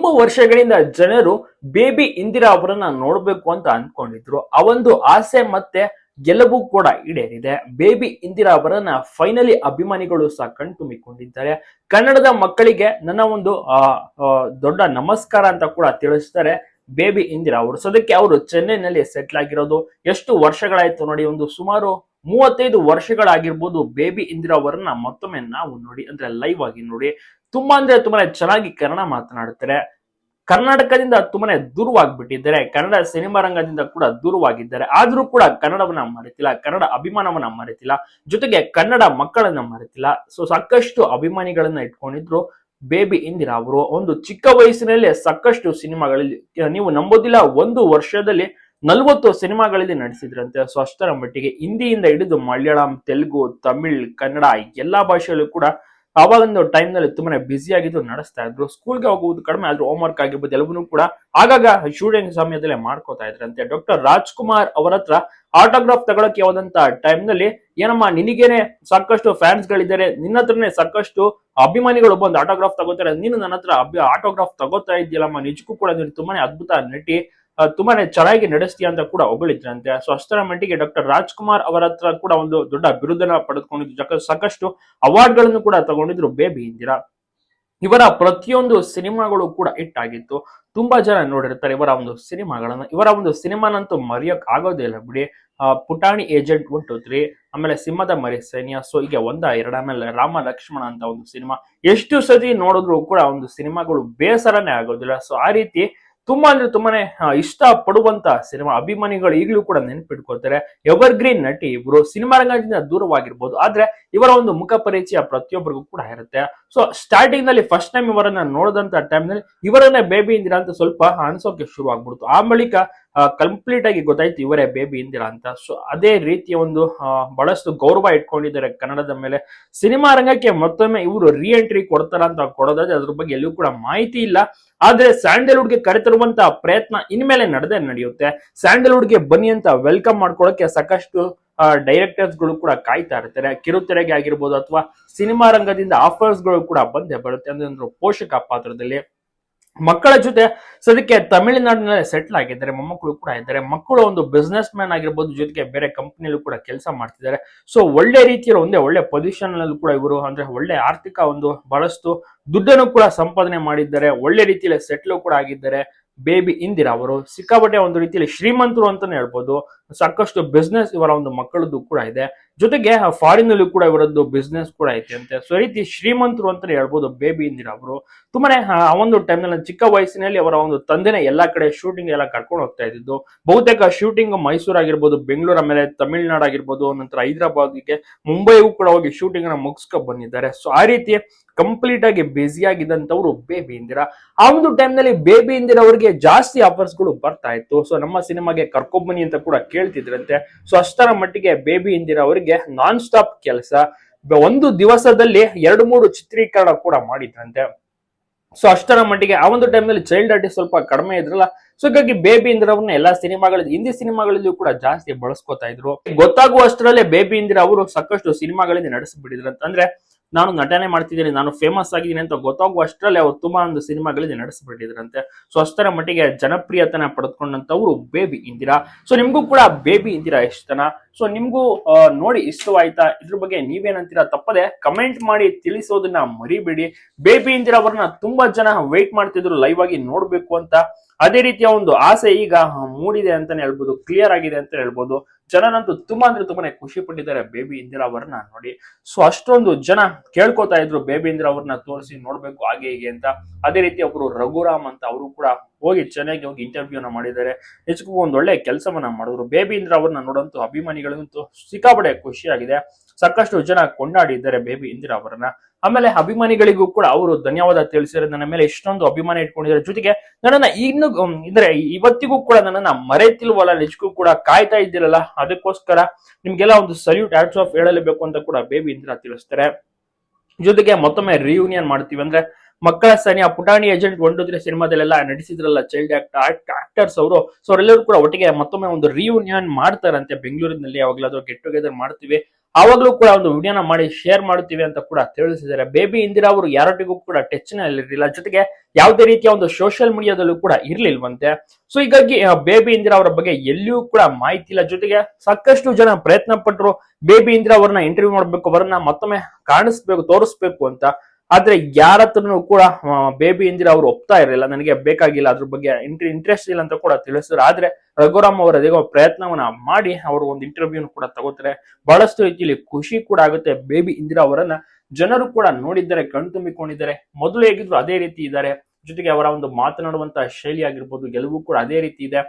ತುಂಬಾ ವರ್ಷಗಳಿಂದ ಜನರು ಬೇಬಿ ಇಂದಿರಾ ಅವರನ್ನ ನೋಡ್ಬೇಕು ಅಂತ ಅನ್ಕೊಂಡಿದ್ರು. ಆ ಒಂದು ಆಸೆ ಮತ್ತೆ ಗೆಲುವು ಕೂಡ ಈಡೇರಿದೆ. ಬೇಬಿ ಇಂದಿರಾ ಅವರನ್ನ ಫೈನಲಿ ಅಭಿಮಾನಿಗಳು ಸಹ ಕಣ್ತುಂಬಿಕೊಂಡಿದ್ದಾರೆ. ಕನ್ನಡದ ಮಕ್ಕಳಿಗೆ ನನ್ನ ಒಂದು ದೊಡ್ಡ ನಮಸ್ಕಾರ ಅಂತ ಕೂಡ ತಿಳಿಸ್ತಾರೆ ಬೇಬಿ ಇಂದಿರಾ ಅವರು. ಸದ್ಯಕ್ಕೆ ಅವರು ಚೆನ್ನೈನಲ್ಲಿ ಸೆಟ್ಲ್ ಆಗಿರೋದು. ಎಷ್ಟು ವರ್ಷಗಳಾಯ್ತು ನೋಡಿ, ಒಂದು ಸುಮಾರು ಮೂವತ್ತೈದು ವರ್ಷಗಳಾಗಿರ್ಬೋದು ಬೇಬಿ ಇಂದಿರಾ ಅವರನ್ನ ಮತ್ತೊಮ್ಮೆ ನಾವು ನೋಡಿ, ಅಂದ್ರೆ ಲೈವ್ ಆಗಿ ನೋಡಿ. ತುಂಬಾ ಅಂದ್ರೆ ತುಂಬಾನೇ ಚೆನ್ನಾಗಿ ಕನ್ನಡ ಮಾತನಾಡ್ತಾರೆ ಕರ್ನಾಟಕದಿಂದ ತುಂಬಾನೇ ದೂರವಾಗ್ಬಿಟ್ಟಿದ್ದಾರೆ. ಕನ್ನಡ ಸಿನಿಮಾ ರಂಗದಿಂದ ಕೂಡ ದೂರವಾಗಿದ್ದಾರೆ. ಆದ್ರೂ ಕೂಡ ಕನ್ನಡವನ್ನ ಮರೆತಿಲ್ಲ, ಕನ್ನಡ ಅಭಿಮಾನವನ್ನ ಮರೆತಿಲ್ಲ, ಜೊತೆಗೆ ಕನ್ನಡ ಮಕ್ಕಳನ್ನ ಮರೆತಿಲ್ಲ. ಸೊ ಸಾಕಷ್ಟು ಅಭಿಮಾನಿಗಳನ್ನ ಇಟ್ಕೊಂಡಿದ್ರು ಬೇಬಿ ಇಂದಿರಾ ಅವರು. ಒಂದು ಚಿಕ್ಕ ವಯಸ್ಸಿನಲ್ಲೇ ಸಾಕಷ್ಟು ಸಿನಿಮಾಗಳಲ್ಲಿ, ನೀವು ನಂಬೋದಿಲ್ಲ, ಒಂದು ವರ್ಷದಲ್ಲಿ ನಲವತ್ತು ಸಿನಿಮಾಗಳಲ್ಲಿ ನಡೆಸಿದ್ರಂತೆ ಸೊ ಅಷ್ಟರ ಮಟ್ಟಿಗೆ ಹಿಂದಿಯಿಂದ ಹಿಡಿದು ಮಲಯಾಳಂ, ತೆಲುಗು, ತಮಿಳ್, ಕನ್ನಡ ಎಲ್ಲಾ ಭಾಷೆಯಲ್ಲೂ ಕೂಡ ಆವಾಗಿನ ಟೈಮ್ನಲ್ಲಿ ತುಂಬಾನೇ ಬ್ಯುಸಿ ಆಗಿದ್ದು ನಡೆಸ್ತಾ ಇದ್ರು. ಸ್ಕೂಲ್ಗೆ ಹೋಗುವುದು ಕಡಿಮೆ ಆದ್ರೂ ಹೋಮ್ ವರ್ಕ್ ಆಗಿರ್ಬೋದು, ಎಲ್ಲವನ್ನೂ ಕೂಡ ಆಗಾಗ ಶೂಟಿಂಗ್ ಸಮಯದಲ್ಲೇ ಮಾಡ್ಕೋತಾ ಇದ್ರಂತೆ ಡಾಕ್ಟರ್ ರಾಜ್ಕುಮಾರ್ ಅವರ ಹತ್ರ ಆಟೋಗ್ರಾಫ್ ತಗೊಳಕ್ಕೆ ಹೋದಂತ ಟೈಮ್ನಲ್ಲಿ, ಏನಮ್ಮ, ನಿನಗೇನೆ ಸಾಕಷ್ಟು ಫ್ಯಾನ್ಸ್ ಗಳಿದ್ದಾರೆ, ನಿನ್ನ ಹತ್ರನೇ ಸಾಕಷ್ಟು ಅಭಿಮಾನಿಗಳು ಬಂದು ಆಟೋಗ್ರಾಫ್ ತಗೋತಾರೆ, ನೀನು ನನ್ನ ಹತ್ರ ಆಟೋಗ್ರಾಫ್ ತಗೋತಾ ಇದೆಯಲ್ಲಮ್ಮ, ನಿಜಕ್ಕೂ ಕೂಡ ನೀನು ತುಂಬಾನೇ ಅದ್ಭುತ ನಟಿ ತುಂಬಾನೇ ಚೆನ್ನಾಗಿ ನಡೆಸ್ತೀಯ ಅಂತ ಕೂಡ ಹೊಗಳಿದ್ರಂತೆ ಸೊ ಅಷ್ಟರ ಮಟ್ಟಿಗೆ ಡಾಕ್ಟರ್ ರಾಜ್ಕುಮಾರ್ ಅವರ ಹತ್ರ ಕೂಡ ಒಂದು ದೊಡ್ಡ ಬಿರುದನ್ನ ಪಡೆದುಕೊಂಡಿದ್ದು ಜಕ- ಸಾಕಷ್ಟು ಅವಾರ್ಡ್ಗಳನ್ನು ಕೂಡ ತಗೊಂಡಿದ್ರು ಬೇಬಿ ಇಂದಿರಾ. ಇವರ ಪ್ರತಿಯೊಂದು ಸಿನಿಮಾಗಳು ಕೂಡ ಹಿಟ್ ಆಗಿತ್ತು. ತುಂಬಾ ಜನ ನೋಡಿರ್ತಾರೆ ಇವರ ಒಂದು ಸಿನಿಮಾಗಳನ್ನ. ಇವರ ಒಂದು ಸಿನಿಮಾನಂತೂ ಮರೆಯಕ್ ಆಗೋದೇ ಇಲ್ಲ ಬಿಡಿ. ಪುಟಾಣಿ ಏಜೆಂಟ್ ಒನ್, ಟು, ತ್ರೀ, ಆಮೇಲೆ ಸಿಂಹದ ಮರಿ ಸೈನ್ಯ, ಸೊ ಈಗ ಒಂದ, ಎರಡ, ಆಮೇಲೆ ರಾಮ ಲಕ್ಷ್ಮಣ ಅಂತ ಒಂದು ಸಿನಿಮಾ. ಎಷ್ಟು ಸತಿ ನೋಡಿದ್ರು ಕೂಡ ಒಂದು ಸಿನಿಮಾಗಳು ಬೇಸರನೇ ಆಗೋದಿಲ್ಲ. ಸೊ ಆ ರೀತಿ ತುಂಬಾ ಅಂದ್ರೆ ತುಂಬಾನೇ ಇಷ್ಟ ಪಡುವಂತ ಸಿನಿಮಾ ಅಭಿಮಾನಿಗಳು ಈಗಲೂ ಕೂಡ ನೆನಪಿಟ್ಕೊಳ್ತಾರೆ. ಎವರ್ ಗ್ರೀನ್ ನಟಿ ಇವರು ಸಿನಿಮಾ ರಂಗದಿಂದ ದೂರವಾಗಿರ್ಬೋದು. ಆದ್ರೆ ಇವರ ಒಂದು ಮುಖ ಪರಿಚಯ ಪ್ರತಿಯೊಬ್ಬರಿಗೂ ಕೂಡ ಇರುತ್ತೆ. ಸೊ ಸ್ಟಾರ್ಟಿಂಗ್ನಲ್ಲಿ ಫಸ್ಟ್ ಟೈಮ್ ಇವರನ್ನ ನೋಡಿದಂತ ಟೈಮ್ನಲ್ಲಿ ಇವರನ್ನೇ ಬೇಬಿ ಇಂದಿರಾ ಅಂತ ಸ್ವಲ್ಪ ಅನ್ಸೋಕೆ ಶುರು ಆಗ್ಬಿಡ್ತು. ಆ ಬಳಿಕ ಕಂಪ್ಲೀಟ್ ಆಗಿ ಗೊತ್ತಾಯ್ತು ಇವರೇ ಬೇಬಿ ಇಂದಿರಾ ಅಂತ. ಸೊ ಅದೇ ರೀತಿಯ ಒಂದು ಬಹಳಷ್ಟು ಗೌರವ ಇಟ್ಕೊಂಡಿದ್ದಾರೆ ಕನ್ನಡದ ಮೇಲೆ. ಸಿನಿಮಾ ರಂಗಕ್ಕೆ ಮತ್ತೊಮ್ಮೆ ಇವರು ರಿ ಎಂಟ್ರಿ ಕೊಡ್ತಾರ ಅಂತ ಕೊಡೋದಾದ್ರೆ ಅದ್ರ ಬಗ್ಗೆ ಎಲ್ಲೂ ಕೂಡ ಮಾಹಿತಿ ಇಲ್ಲ. ಆದ್ರೆ ಸ್ಯಾಂಡಲ್ವುಡ್ಗೆ ಕರೆತರುವಂತ ಪ್ರಯತ್ನ ಇನ್ಮೇಲೆ ನಡೆದೇ ನಡೆಯುತ್ತೆ. ಸ್ಯಾಂಡಲ್ವುಡ್ಗೆ ಬನ್ನಿ ಅಂತ ವೆಲ್ಕಮ್ ಮಾಡ್ಕೊಳಕ್ಕೆ ಸಾಕಷ್ಟು ಡೈರೆಕ್ಟರ್ಸ್ಗಳು ಕೂಡ ಕಾಯ್ತಾ ಇರ್ತಾರೆ. ಕಿರುತೆರೆಗೆ ಆಗಿರ್ಬೋದು ಅಥವಾ ಸಿನಿಮಾ ರಂಗದಿಂದ ಆಫರ್ಸ್ಗಳು ಕೂಡ ಬಂದೇ ಬರುತ್ತೆ ಅಂದ್ರೆ ಪೋಷಕ ಪಾತ್ರದಲ್ಲಿ. ಮಕ್ಕಳ ಜೊತೆ ಸದ್ಯಕ್ಕೆ ತಮಿಳುನಾಡಿನಲ್ಲಿ ಸೆಟ್ಲ್ ಆಗಿದ್ದಾರೆ. ಮೊಮ್ಮಕ್ಕಳು ಕೂಡ ಇದ್ದಾರೆ. ಮಕ್ಕಳು ಒಂದು ಬಿಸ್ನೆಸ್ ಮ್ಯಾನ್ ಆಗಿರ್ಬೋದು, ಜೊತೆಗೆ ಬೇರೆ ಕಂಪ್ನಿಯಲ್ಲೂ ಕೂಡ ಕೆಲಸ ಮಾಡ್ತಿದ್ದಾರೆ. ಸೊ ಒಳ್ಳೆ ರೀತಿಯ ಒಂದೇ ಒಳ್ಳೆ ಪೊಸಿಷನ್ ನಲ್ಲೂ ಕೂಡ ಇವರು ಅಂದ್ರೆ ಒಳ್ಳೆ ಆರ್ಥಿಕ ಒಂದು ಬಹಳಷ್ಟು ದುಡ್ಡನ್ನು ಕೂಡ ಸಂಪಾದನೆ ಮಾಡಿದ್ದಾರೆ. ಒಳ್ಳೆ ರೀತಿಯಲ್ಲಿ ಸೆಟ್ಲು ಕೂಡ ಆಗಿದ್ದಾರೆ. ಬೇಬಿ ಇಂದಿರಾ ಅವರು ಸಿಕ್ಕಾಪಟ್ಟೆ ಒಂದು ರೀತಿಯಲ್ಲಿ ಶ್ರೀಮಂತರು ಅಂತಾನೆ ಹೇಳ್ಬೋದು. ಸಾಕಷ್ಟು ಬಿಸ್ನೆಸ್ ಇವರ ಒಂದು ಮಕ್ಕಳದ್ದು ಕೂಡ ಇದೆ. ಜೊತೆಗೆ ಫಾರಿನ್ ಅಲ್ಲಿ ಕೂಡ ಇವರದ್ದು ಬಿಸ್ನೆಸ್ ಕೂಡ ಐತೆ ಅಂತೆ. ಸೊ ರೀತಿ ಶ್ರೀಮಂತರು ಅಂತ ಹೇಳ್ಬೋದು ಬೇಬಿ ಇಂದಿರಾ ಅವರು. ತುಂಬಾನೇ, ಆ ಒಂದು ಟೈಮ್ನಲ್ಲಿ, ಚಿಕ್ಕ ವಯಸ್ಸಿನಲ್ಲಿ ಅವರ ಒಂದು ತಂದೆನೇ ಎಲ್ಲಾ ಕಡೆ ಶೂಟಿಂಗ್ ಎಲ್ಲ ಕರ್ಕೊಂಡು ಹೋಗ್ತಾ ಇದ್ದಿದ್ದು. ಬಹುತೇಕ ಶೂಟಿಂಗ್ ಮೈಸೂರು ಆಗಿರ್ಬೋದು, ಬೆಂಗಳೂರು ಆಮೇಲೆ ತಮಿಳ್ನಾಡು ಆಗಿರ್ಬೋದು, ನಂತರ ಹೈದರಾಬಾದ್ಗೆ ಮುಂಬೈಗೂ ಕೂಡ ಹೋಗಿ ಶೂಟಿಂಗ್ನ ಮುಗಿಸ್ಕೊ ಬಂದಿದ್ದಾರೆ. ಸೊ ಆ ರೀತಿ ಕಂಪ್ಲೀಟ್ ಆಗಿ ಬ್ಯುಸಿ ಆಗಿದ್ದಂತವ್ರು ಬೇಬಿ ಇಂದಿರಾ. ಆ ಒಂದು ಟೈಮ್ನಲ್ಲಿ ಬೇಬಿ ಇಂದಿರಾ ಅವರಿಗೆ ಜಾಸ್ತಿ ಆಫರ್ಸ್ಗಳು ಬರ್ತಾ ಇತ್ತು. ಸೊ ನಮ್ಮ ಸಿನಿಮಾಗೆ ಕರ್ಕೊಂಬನಿ ಅಂತ ಕೂಡ ಕೇಳ್ತಿದ್ರಂತೆ. ಸೊ ಅಷ್ಟರ ಮಟ್ಟಿಗೆ ಬೇಬಿ ಇಂದಿರಾ ಅವರಿಗೆ ನಾನ್ ಸ್ಟಾಪ್ ಕೆಲಸ. ಒಂದು ದಿವಸದಲ್ಲಿ ಎರಡು, ಮೂರು ಚಿತ್ರೀಕರಣ ಕೂಡ ಮಾಡಿದ್ರಂತೆ. ಸೊ, ಅಷ್ಟರ ಮಟ್ಟಿಗೆ ಆ ಒಂದು ಟೈಮ್ನಲ್ಲಿ ಚೈಲ್ಡ್ ಆರ್ಟಿಸ್ಟ್ ಸ್ವಲ್ಪ ಕಡಿಮೆ ಇದ್ರಲ್ಲ. ಸೊ ಹಾಗಾಗಿ ಬೇಬಿ ಇಂದ್ರ ಅವ್ರನ್ನ ಎಲ್ಲಾ ಸಿನಿಮಾಗಳಲ್ಲಿ, ಹಿಂದಿ ಸಿನಿಮಾಗಳಲ್ಲೂ ಕೂಡ ಜಾಸ್ತಿ ಬಳಸ್ಕೊತಾ ಇದ್ರು. ಗೊತ್ತಾಗುವಷ್ಟರಲ್ಲೇ ಬೇಬಿ ಇಂದಿರಾ ಅವರು ಸಾಕಷ್ಟು ಸಿನಿಮಾಗಳಲ್ಲಿ ನಡೆಸಿಬಿಟ್ಟಿದ್ರು ಅಂದ್ರೆ ನಾನು ನಟನೆ ಮಾಡ್ತಿದ್ದೀನಿ, ನಾನು ಫೇಮಸ್ ಆಗಿದ್ದೀನಿ ಅಂತ ಗೊತ್ತಾಗುವ ಅಷ್ಟರಲ್ಲಿ ಅವ್ರು ತುಂಬಾ ಒಂದು ಸಿನಿಮಾಗಳಿಗೆ ನಡೆಸಿಬಿಟ್ಟಿದ್ರಂತೆ. ಸೊ ಅಷ್ಟರ ಮಟ್ಟಿಗೆ ಜನಪ್ರಿಯತನ ಪಡೆದುಕೊಂಡಂತವ್ರು ಬೇಬಿ ಇಂದಿರಾ. ಸೊ ನಿಮ್ಗೂ ಕೂಡ ಬೇಬಿ ಇಂದಿರಾ ಇಷ್ಟನಾ? ಸೊ ನಿಮ್ಗೂ ನೋಡಿ ಇಷ್ಟವಾಯ್ತಾ? ಇದ್ರ ಬಗ್ಗೆ ನೀವೇನಂತೀರಾ? ತಪ್ಪದೆ ಕಮೆಂಟ್ ಮಾಡಿ ತಿಳಿಸೋದನ್ನ ಮರಿಬೇಡಿ. ಬೇಬಿ ಇಂದಿರಾ ಅವ್ರನ್ನ ತುಂಬಾ ಜನ ವೇಟ್ ಮಾಡ್ತಿದ್ರು ಲೈವ್ ಆಗಿ ನೋಡ್ಬೇಕು ಅಂತ. ಅದೇ ರೀತಿಯ ಒಂದು ಆಸೆ ಈಗ ಮೂಡಿದೆ ಅಂತಾನೆ ಹೇಳ್ಬೋದು ಕ್ಲಿಯರ್ ಆಗಿದೆ ಅಂತ ಹೇಳ್ಬೋದು. ಜನನಂತೂ ತುಂಬಾ ಅಂದ್ರೆ ತುಂಬಾನೇ ಖುಷಿ ಪಟ್ಟಿದ್ದಾರೆ ಬೇಬಿ ಇಂದಿರಾ ಅವ್ರನ್ನ ನೋಡಿ. ಸೊ ಅಷ್ಟೊಂದು ಜನ ಕೇಳ್ಕೊತಾ ಇದ್ರು ಬೇಬಿ ಇಂದಿರಾ ಅವ್ರನ್ನ ತೋರಿಸಿ ನೋಡ್ಬೇಕು ಹಾಗೆ ಹೀಗೆ ಅಂತ. ಅದೇ ರೀತಿ ಒಬ್ರು ರಘುರಾಮ್ ಅಂತ ಅವರು ಕೂಡ ಹೋಗಿ ಚೆನ್ನಾಗಿ ಹೋಗಿ ಇಂಟರ್ವ್ಯೂನ ಮಾಡಿದ್ದಾರೆ. ನಿಜಕ್ಕೂ ಒಂದು ಒಳ್ಳೆ ಕೆಲಸವನ್ನ ಮಾಡಿದ್ರು. ಬೇಬಿ ಇಂದ್ರ ಅವ್ರನ್ನ ನೋಡಂತೂ ಅಭಿಮಾನಿಗಳಂತೂ ಸಿಕ್ಕಾಪಡೆ ಖುಷಿಯಾಗಿದೆ ಸಾಕಷ್ಟು ಜನ ಕೊಂಡಾಡಿದ್ದಾರೆ ಬೇಬಿ ಇಂದಿರಾ ಅವರನ್ನ. ಆಮೇಲೆ ಅಭಿಮಾನಿಗಳಿಗೂ ಕೂಡ ಅವರು ಧನ್ಯವಾದ ತಿಳಿಸಿದ್ರೆ ನನ್ನ ಮೇಲೆ ಇಷ್ಟೊಂದು ಅಭಿಮಾನ ಇಟ್ಕೊಂಡಿದ್ದಾರೆ. ಜೊತೆಗೆ ನನ್ನನ್ನ ಇನ್ನು ಅಂದ್ರೆ ಇವತ್ತಿಗೂ ಕೂಡ ನನ್ನನ್ನ ಮರೆತಿಲ್ವಲ್ಲ, ನಿಜಕ್ಕೂ ಕೂಡ ಕಾಯ್ತಾ ಇದ್ದಿರಲ್ಲ, ಅದಕ್ಕೋಸ್ಕರ ನಿಮ್ಗೆಲ್ಲ ಒಂದು ಸಲ್ಯೂಟ್ ಆಡ್ಸ್ ಆಫ್ ಹೇಳಲೇಬೇಕು ಅಂತ ಕೂಡ ಬೇಬಿ ಇಂದ್ರ ತಿಳಿಸ್ತಾರೆ. ಜೊತೆಗೆ ಮತ್ತೊಮ್ಮೆ ರಿಯೂನಿಯನ್ ಮಾಡ್ತೀವಿ ಅಂದ್ರೆ ಮಕ್ಕಳ ಸನಿಯ ಪುಟಾಣಿ ಏಜೆಂಟ್ ತ್ರೀ ಸಿನಿಮಾದಲ್ಲೆಲ್ಲ ನಟಿಸಿದ್ರಲ್ಲ ಚೈಲ್ಡ್ ಆಕ್ಟ್ ಆಕ್ಟರ್ಸ್ ಅವರು. ಸೊ ಅವರೆಲ್ಲರೂ ಕೂಡ ಒಟ್ಟಿಗೆ ಮತ್ತೊಮ್ಮೆ ಒಂದು ರಿಯೂನಿಯನ್ ಮಾಡ್ತಾರಂತೆ, ಬೆಂಗಳೂರಿನಲ್ಲಿ ಯಾವಾಗಲಾದ್ರೂ ಗೆಟ್ ಟುಗೆದರ್ ಮಾಡ್ತೀವಿ. ಆವಾಗ್ಲೂ ಕೂಡ ಒಂದು ವಿಡಿಯೋನ ಮಾಡಿ ಶೇರ್ ಮಾಡುತ್ತೀವಿ ಅಂತ ಕೂಡ ತಿಳಿಸಿದ್ದಾರೆ. ಬೇಬಿ ಇಂದಿರಾ ಅವರು ಯಾರೊಟ್ಟಿಗೂ ಕೂಡ ಟಚ್ನಲ್ಲಿ ಜೊತೆಗೆ ಯಾವುದೇ ರೀತಿಯ ಒಂದು ಸೋಷಿಯಲ್ ಮೀಡಿಯಾದಲ್ಲೂ ಕೂಡ ಇರ್ಲಿಲ್ವಂತೆ. ಸೊ ಹೀಗಾಗಿ ಬೇಬಿ ಇಂದಿರಾ ಅವರ ಬಗ್ಗೆ ಎಲ್ಲಿಯೂ ಕೂಡ ಮಾಹಿತಿ ಇಲ್ಲ. ಜೊತೆಗೆ ಸಾಕಷ್ಟು ಜನ ಪ್ರಯತ್ನ ಪಟ್ಟರು ಬೇಬಿ ಇಂದಿರಾ ಅವರನ್ನ ಇಂಟರ್ವ್ಯೂ ಮಾಡಬೇಕು, ಅವರನ್ನ ಮತ್ತೊಮ್ಮೆ ಕಾಣಿಸ್ಬೇಕು, ತೋರಿಸ್ಬೇಕು ಅಂತ ಆದ್ರೆ ಯಾರ ಹತ್ರನು ಕೂಡ ಬೇಬಿ ಇಂದಿರಾ ಅವರು ಒಪ್ತಾ ಇರಲಿಲ್ಲ. ನನಗೆ ಬೇಕಾಗಿಲ್ಲ, ಅದ್ರ ಬಗ್ಗೆ ಇಂಟ್ರೆಸ್ಟ್ ಇಲ್ಲ ಅಂತ ಕೂಡ ತಿಳಿಸಿದ್ರು. ಆದ್ರೆ ರಘುರಾಮ್ ಅವರ ಅದೇಗೋ ಪ್ರಯತ್ನವನ್ನ ಮಾಡಿ ಅವರು ಒಂದು ಇಂಟರ್ವ್ಯೂನ ಕೂಡ ತಗೋತಾರೆ. ಬಹಳಷ್ಟು ರೀತಿಯಲ್ಲಿ ಖುಷಿ ಕೂಡ ಆಗುತ್ತೆ ಬೇಬಿ ಇಂದಿರಾ ಅವರನ್ನ. ಜನರು ಕೂಡ ನೋಡಿದ್ದಾರೆ ಕಣ್ತುಂಬಿಕೊಂಡಿದ್ದಾರೆ ಮೊದಲು ಹೇಗಿದ್ರು ಅದೇ ರೀತಿ ಇದ್ದಾರೆ. ಜೊತೆಗೆ ಅವರ ಒಂದು ಮಾತನಾಡುವಂತ ಶೈಲಿ ಆಗಿರ್ಬೋದು, ಗೆಲುವು ಕೂಡ ಅದೇ ರೀತಿ ಇದೆ.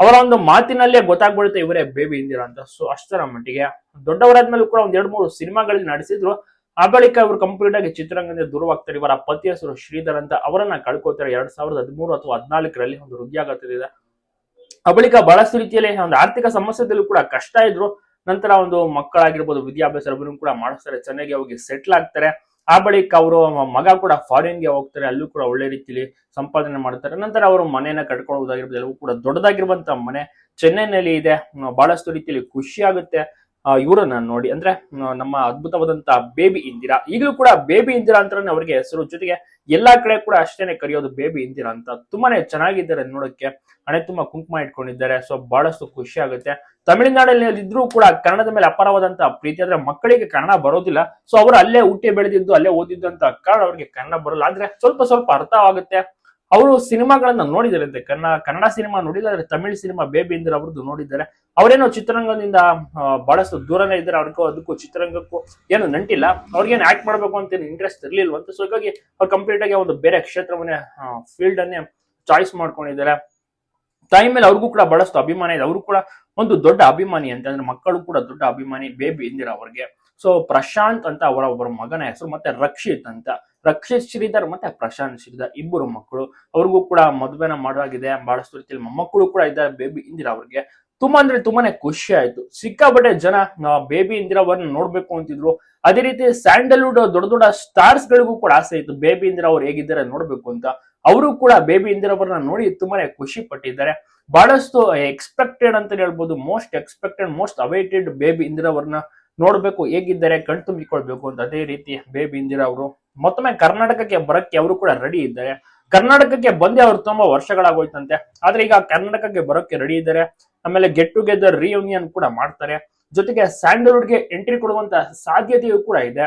ಅವರ ಒಂದು ಮಾತಿನಲ್ಲೇ ಗೊತ್ತಾಗ್ಬಿಡುತ್ತೆ ಇವರೇ ಬೇಬಿ ಇಂದಿರಾ ಅಂತ. ಸೊ ಅಷ್ಟರ ಮಟ್ಟಿಗೆ ದೊಡ್ಡವರಾದ್ಮೇಲೆ ಕೂಡ ಒಂದ್ ಎರಡು ಮೂರು ಸಿನಿಮಾಗಳಲ್ಲಿ ನಡೆಸಿದ್ರು ಆ ಬಳಿಕ ಅವರು ಕಂಪ್ಲೀಟ್ ಆಗಿ ಚಿತ್ರರಂಗದಿಂದ ದೂರವಾಗ್ತಾರೆ. ಇವರ ಪತಿ ಹೆಸರು ಶ್ರೀಧರ್ ಅಂತ ಅವರನ್ನ ಕಳ್ಕೊತಾರೆ ಎರಡ್ ಸಾವಿರದ ಹದಿಮೂರು ಅಥವಾ ಹದಿನಾಲ್ಕರಲ್ಲಿ ಒಂದು ವೃದ್ಧಿಯಾಗುತ್ತಿದೆ ಆ ಬಳಿಕ ಬಹಳಷ್ಟು ರೀತಿಯಲ್ಲಿ ಒಂದು ಆರ್ಥಿಕ ಸಮಸ್ಯೆದಲ್ಲೂ ಕೂಡ ಕಷ್ಟ ಇದ್ರು. ನಂತರ ಒಂದು ಮಕ್ಕಳಾಗಿರ್ಬೋದು, ವಿದ್ಯಾಭ್ಯಾಸ ಕೂಡ ಮಾಡಿಸ್ತಾರೆ. ಚೆನ್ನಾಗಿ ಹೋಗಿ ಸೆಟ್ಲ್ ಆಗ್ತಾರೆ. ಆ ಬಳಿಕ ಅವರು ಮಗ ಕೂಡ ಫಾರಿನ್ಗೆ ಹೋಗ್ತಾರೆ. ಅಲ್ಲೂ ಕೂಡ ಒಳ್ಳೆ ರೀತಿಯಲ್ಲಿ ಸಂಪಾದನೆ ಮಾಡ್ತಾರೆ. ನಂತರ ಅವರು ಮನೆಯನ್ನ ಕಟ್ಕೊಳ್ಳೋದಾಗಿರ್ಬೋದು ಎಲ್ಲವೂ ಕೂಡ ದೊಡ್ಡದಾಗಿರುವಂತ ಮನೆ ಚೆನ್ನೈನಲ್ಲಿ ಇದೆ. ಬಹಳಷ್ಟು ರೀತಿಯಲ್ಲಿ ಖುಷಿ ಆಗುತ್ತೆ. ಇವ್ರನ್ನ ನೋಡಿ. ಅಂದ್ರೆ ನಮ್ಮ ಅದ್ಭುತವಾದಂತಹ ಬೇಬಿ ಇಂದಿರಾ. ಈಗಲೂ ಕೂಡ ಬೇಬಿ ಇಂದಿರಾ ಅಂತಾನೆ ಅವರಿಗೆ ಹೆಸರು ಜೊತೆಗೆ ಎಲ್ಲಾ ಕಡೆ ಕೂಡ ಅಷ್ಟೇನೆ ಕರೆಯೋದು ಬೇಬಿ ಇಂದಿರಾ ಅಂತ. ತುಂಬಾನೇ ಚೆನ್ನಾಗಿದ್ದಾರೆ ನೋಡಕ್ಕೆ. ಹಣೆ ತುಂಬಾ ಕುಂಕುಮ ಇಟ್ಕೊಂಡಿದ್ದಾರೆ. ಸೊ ಬಹಳಷ್ಟು ಖುಷಿ ಆಗುತ್ತೆ. ತಮಿಳುನಾಡಲ್ಲಿ ಇದ್ರೂ ಕೂಡ ಕನ್ನಡದ ಮೇಲೆ ಅಪಾರವಾದಂತ ಪ್ರೀತಿ. ಅಂದ್ರೆ ಮಕ್ಕಳಿಗೆ ಕನ್ನಡ ಬರೋದಿಲ್ಲ. ಸೊ ಅವರು ಅಲ್ಲೇ ಹುಟ್ಟಿ ಬೆಳೆದಿದ್ದು, ಅಲ್ಲೇ ಓದಿದ್ದು ಕಾರಣ ಅವರಿಗೆ ಕನ್ನಡ ಬರಲ್ಲ. ಆದ್ರೆ, ಸ್ವಲ್ಪ ಸ್ವಲ್ಪ ಅರ್ಥವಾಗುತ್ತೆ ಅವರು ಸಿನಿಮಾಗಳನ್ನ ನೋಡಿದ್ದಾರೆ ಅಂತೆ. ಕನ್ನಡ ಕನ್ನಡ ಸಿನಿಮಾ ನೋಡಿಲ್ಲ ತಮಿಳು ತಮಿಳ್ ಸಿನಿಮಾ ಬೇಬಿ ಇಂದ್ರ ಅವ್ರದ್ದು ನೋಡಿದ್ದಾರೆ. ಅವರೇನೋ ಚಿತ್ರರಂಗದಿಂದ ಬಹಳಷ್ಟು ದೂರನೇ ಇದ್ದಾರೆ. ಅವ್ರಿಗೂ, ಅದಕ್ಕೂ ಚಿತ್ರರಂಗಕ್ಕೂ ಏನು ನಂಟಿಲ್ಲ. ಅವ್ರಿಗೇನು ಆಕ್ಟ್ ಮಾಡ್ಬೇಕು ಅಂತ ಇಂಟ್ರೆಸ್ಟ್ ಇರ್ಲಿಲ್ವಂತ ಸೊ ಹಾಗಾಗಿ ಅವ್ರು ಕಂಪ್ಲೀಟ್ ಆಗಿ ಒಂದು ಬೇರೆ ಕ್ಷೇತ್ರವನ್ನೇ ಫೀಲ್ಡ್ ಅನ್ನೇ ಚಾಯ್ಸ್ ಮಾಡ್ಕೊಂಡಿದ್ದಾರೆ. ತಾಯಿ ಮೇಲೆ ಅವ್ರಿಗೂ ಕೂಡ ಬಹಳಷ್ಟು ಅಭಿಮಾನ ಇದೆ. ಅವರು ಕೂಡ ಒಂದು ದೊಡ್ಡ ಅಭಿಮಾನಿ ಅಂತ. ಅಂದ್ರೆ ಮಕ್ಕಳು ಕೂಡ ದೊಡ್ಡ ಅಭಿಮಾನಿ ಬೇಬಿ ಇಂದಿರಾ ಅವ್ರಿಗೆ. ಸೊ ಪ್ರಶಾಂತ್ ಅಂತ ಅವರ ಒಬ್ಬರ ಮಗನ ಹೆಸರು ಮತ್ತೆ ರಕ್ಷಿತ್ ಅಂತ. ರಕ್ಷಿತ್ ಶ್ರೀಧರ್ ಮತ್ತೆ ಪ್ರಶಾಂತ್ ಶ್ರೀಧರ್ ಇಬ್ಬರು ಮಕ್ಕಳು. ಅವ್ರಿಗೂ ಕೂಡ ಮದುವೆನ ಮಾಡಲಾಗಿದೆ ಬಹಳಷ್ಟು ರೀತಿಯಲ್ಲಿ ಮೊಮ್ಮಕ್ಕಳು ಕೂಡ ಇದ್ದಾರೆ. ಬೇಬಿ ಇಂದಿರಾ ಅವ್ರಿಗೆ. ತುಂಬಾ ಅಂದ್ರೆ ತುಂಬಾನೇ ಖುಷಿ ಆಯ್ತು. ಸಿಕ್ಕಾಪಟ್ಟೆ ಜನ ಬೇಬಿ ಇಂದಿರಾ ಅವ್ರನ್ನ ನೋಡ್ಬೇಕು ಅಂತಿದ್ರು. ಅದೇ ರೀತಿ ಸ್ಯಾಂಡಲ್ವುಡ್ ದೊಡ್ಡ ದೊಡ್ಡ ಸ್ಟಾರ್ಸ್ ಗಳಿಗೂ ಕೂಡ ಆಸೆ ಇತ್ತು. ಬೇಬಿ ಇಂದಿರಾ ಅವ್ರು ಹೇಗಿದ್ದಾರೆ ನೋಡ್ಬೇಕು ಅಂತ. ಅವರು ಕೂಡ ಬೇಬಿ ಇಂದಿರಾ ಅವ್ರನ್ನ ನೋಡಿ ತುಂಬಾನೇ ಖುಷಿ ಪಟ್ಟಿದ್ದಾರೆ. ಬಹಳಷ್ಟು ಎಕ್ಸ್ಪೆಕ್ಟೆಡ್ ಅಂತ ಹೇಳ್ಬೋದು. Most expected most awaited Baby Indira ಅವ್ರನ್ನ ನೋಡ್ಬೇಕು, ಹೇಗಿದ್ದಾರೆ ಕಣ್ತುಂಬಿಕೊಳ್ಬೇಕು ಅಂತ ಅದೇ ರೀತಿ ಬೇಬಿ ಇಂದಿರಾ ಅವರು. ಮತ್ತೊಮ್ಮೆ ಕರ್ನಾಟಕಕ್ಕೆ ಬರಕ್ಕೆ ಅವರು ಕೂಡ ರೆಡಿ ಇದ್ದಾರೆ. ಕರ್ನಾಟಕಕ್ಕೆ ಬಂದೆ ಅವರು ತುಂಬಾ ವರ್ಷಗಳಾಗೋಯ್ತಂತೆ. ಆದ್ರೆ ಈಗ ಕರ್ನಾಟಕಕ್ಕೆ ಬರೋಕ್ಕೆ ರೆಡಿ ಇದ್ದಾರೆ. ಆಮೇಲೆ ಗೆಟ್ ಟುಗೆದರ್ ರಿಯೂನಿಯನ್ ಕೂಡ ಮಾಡ್ತಾರೆ. ಜೊತೆಗೆ ಸ್ಯಾಂಡಲ್ವುಡ್ಗೆ ಎಂಟ್ರಿ ಕೊಡುವಂತ ಸಾಧ್ಯತೆಯೂ ಕೂಡ ಇದೆ.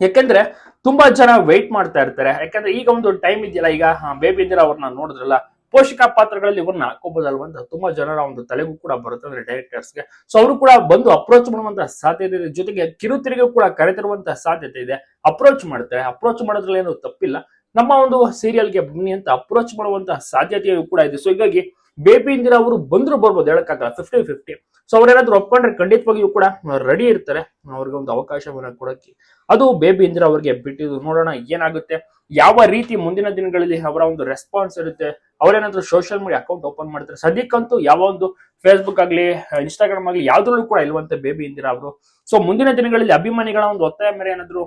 ಯಾಕೆಂದ್ರೆ ತುಂಬಾ ಜನ ವೆಯ್ಟ್ ಮಾಡ್ತಾ ಇರ್ತಾರೆ. ಯಾಕಂದ್ರೆ ಈಗ ಒಂದು ಟೈಮ್ ಇದೆಯಲ್ಲ, ಈಗ ಬೇಬಿ ಇಂದಿರಾ ಅವ್ರನ್ನ ನೋಡಿದ್ರಲ್ಲ ಪೋಷಕ ಪಾತ್ರಗಳಲ್ಲಿ ಇವ್ರನ್ನ ಹಾಕೋಬಹುದಲ್ವ ಅಂತ ತುಂಬಾ ಜನರ ಒಂದು ತಲೆಗೂ ಕೂಡ ಬರುತ್ತೆ ಅಂದ್ರೆ ಡೈರೆಕ್ಟರ್ಸ್ಗೆ ಸೊ ಅವರು ಕೂಡ ಬಂದು ಅಪ್ರೋಚ್ ಮಾಡುವಂತಹ ಸಾಧ್ಯತೆ ಇದೆ. ಜೊತೆಗೆ ಕಿರುತೆರೆಗೂ ಕೂಡ ಕರೆತಿರುವಂತಹ ಸಾಧ್ಯತೆ ಇದೆ. ಅಪ್ರೋಚ್ ಮಾಡ್ತಾರೆ. ಅಪ್ರೋಚ್ ಮಾಡೋದ್ರಲ್ಲಿ ಏನು ತಪ್ಪಿಲ್ಲ. ನಮ್ಮ ಒಂದು ಸೀರಿಯಲ್ಗೆ ಬನ್ನಿ ಅಂತ ಅಪ್ರೋಚ್ ಮಾಡುವಂತಹ ಸಾಧ್ಯತೆಯೂ ಕೂಡ ಇದೆ. ಸೊ ಹೀಗಾಗಿ ಬೇಬಿ ಇಂದಿರಾ ಅವರು ಬಂದ್ರು ಬರ್ಬೋದು, ಹೇಳಕ್ಕಾಗಲ್ಲ ಫಿಫ್ಟಿ ಫಿಫ್ಟಿ ಸೊ ಅವ್ರೇನಾದ್ರು ಒಪ್ಕೊಂಡ್ರೆ ಖಂಡಿತವಾಗಿಯೂ ಕೂಡ ರೆಡಿ ಇರ್ತಾರೆ. ಅವ್ರಿಗೆ ಒಂದು ಅವಕಾಶವನ್ನ ಕೊಡಕ್ಕೆ. ಅದು ಬೇಬಿ ಇಂದ್ರ ಅವ್ರಿಗೆ ಬಿಟ್ಟಿದ್ದು. ನೋಡೋಣ ಏನಾಗುತ್ತೆ. ಯಾವ ರೀತಿ ಮುಂದಿನ ದಿನಗಳಲ್ಲಿ ಅವರ ಒಂದು ರೆಸ್ಪಾನ್ಸ್ ಇರುತ್ತೆ. ಅವರೇನಾದ್ರು ಸೋಷಿಯಲ್ ಮೀಡಿಯಾ ಅಕೌಂಟ್ ಓಪನ್ ಮಾಡ್ತಾರೆ ಸದ್ಯಕ್ಕಂತೂ ಯಾವ ಒಂದು ಫೇಸ್ಬುಕ್ ಆಗ್ಲಿ ಇನ್ಸ್ಟಾಗ್ರಾಮ್ ಆಗಲಿ ಯಾವ್ದ್ರಲ್ಲೂ ಕೂಡ ಇಲ್ವಂತೆ ಬೇಬಿ ಇಂದಿರಾ ಅವರು. ಸೊ ಮುಂದಿನ ದಿನಗಳಲ್ಲಿ ಅಭಿಮಾನಿಗಳ ಒಂದು ಒತ್ತಾಯ ಮೇಲೆ ಏನಾದ್ರು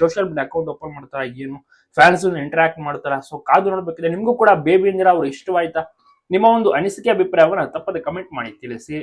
ಸೋಷಿಯಲ್ ಮೀಡಿಯಾ ಅಕೌಂಟ್ ಓಪನ್ ಮಾಡ್ತಾರ, ಏನು? ಫ್ಯಾನ್ಸ್ ಇಂಟ್ರಾಕ್ಟ್ ಮಾಡ್ತಾರ? ಸೊ ಕಾದು ನೋಡ್ಬೇಕಿದೆ ನಿಮ್ಗೂ ಕೂಡ ಬೇಬಿ ಇಂದಿರಾ ಅವ್ರು ಇಷ್ಟವಾಯ್ತಾ? ನಿಮ್ಮ ಒಂದು ಅನಿಸಿಕೆ ಅಭಿಪ್ರಾಯವನ್ನು ತಪ್ಪದೆ ಕಮೆಂಟ್ ಮಾಡಿ ತಿಳಿಸಿ.